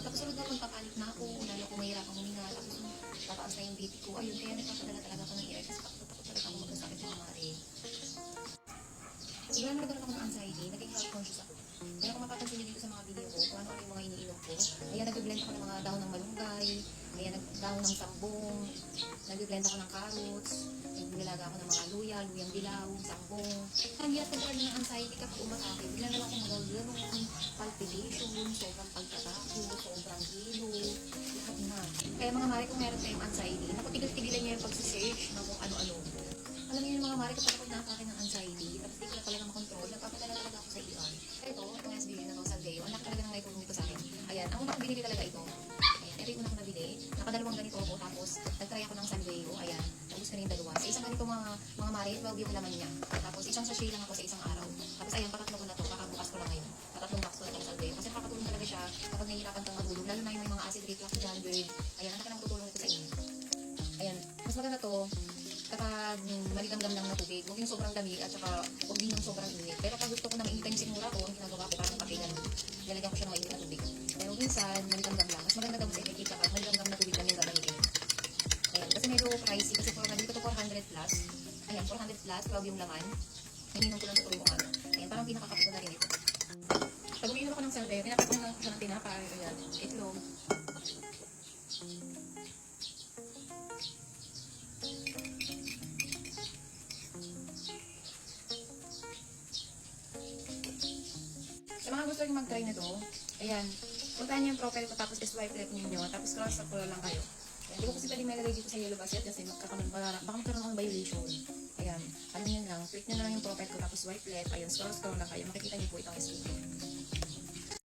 Magkapasunod na magpapanik na ako, lalo ko mahirapang huminga, tapos tataas na yung BP ko. Ayun, kaya nagpapadala talaga ako ng ER kasi takot takot talaga ako magkasakit mga mare. Siguro na nagkaroon ako ng anxiety, naging health conscious ako. Kaya kung mapapansin niyo dito sa mga video ko, kung ano-ano mga iniinom ko, ayan, nag-blend ako ng mga dahon ng malunggay, ayan, nag dahon ng sambong, nag-blend ako ng carrots, nagbilaga ako ng mga luya, luyang dilaw, sambong. Ang hirap ko ng anxiety kapag umatake, bigla na lang ako magagaroon, palpitation, sobrang pagkatakot, Kaya mga mare, kung meron kayong anxiety, naku, tigil-tigilan niyo yung pag-search ng kung ano-ano. Alam niyo yung mga mare, kapag ako ng anxiety, tapos di ko na talaga makontrol, nagpapadala talaga ako sa ER. Ito, itong SBA na sa Deo, ang laki talaga ng naitulong dito sa akin. Ayan, ang una kong binili talaga ito. Ayan, ito yung una kong nabili. Nakadalawang ganito ako, tapos nagtry ako ng Sunweo, ayan. Tapos ko na yung dalawa. Sa isang ganito mga, mga mare, 12 yung laman niya. Tapos isang sachet lang ako sa isang araw. Tapos ayan, pakatlo nahihirapan kang magulog. Lalo na yung may mga acid reflux dyan, bird. Ayan, ang laki ng tutulong ito sa inyo. Ayan, mas maganda to kapag maligamgam lang na tubig. Huwag yung sobrang dami at saka huwag din yung sobrang init. Pero pag gusto ko na mainitan yung sinura ko, ang ginagawa ko parang ganun. Lalagyan ko siya ng mainit na tubig. Pero minsan, maligamgam lang. Mas maganda daw sa effective kapag maligamgam na tubig lang yung gagamitin. Ayan, kasi medyo pricey kasi for nandito to 400 plus. Ayan, 400 plus, 12 yung laman. Naninom ko lang sa tuloy umaga. Ayan, parang pinakakapit ko na rin ito. Pag umiinom ako ng salte, pinapit ko ng tinapay, ayan, itlog. Sa mga gusto rin mag-try nito, ayan, puntahan niyo yung profile ko tapos swipe left ninyo, tapos cross up lang kayo. Ayan, hindi ko kasi pwede may dito sa yellow basket kasi magkakaroon, baka, magkaroon ng violation. Ayan, ano yun lang, click nyo na lang yung profile ko tapos swipe left, ayan, scroll scroll lang kayo, makikita niyo po itong SVP.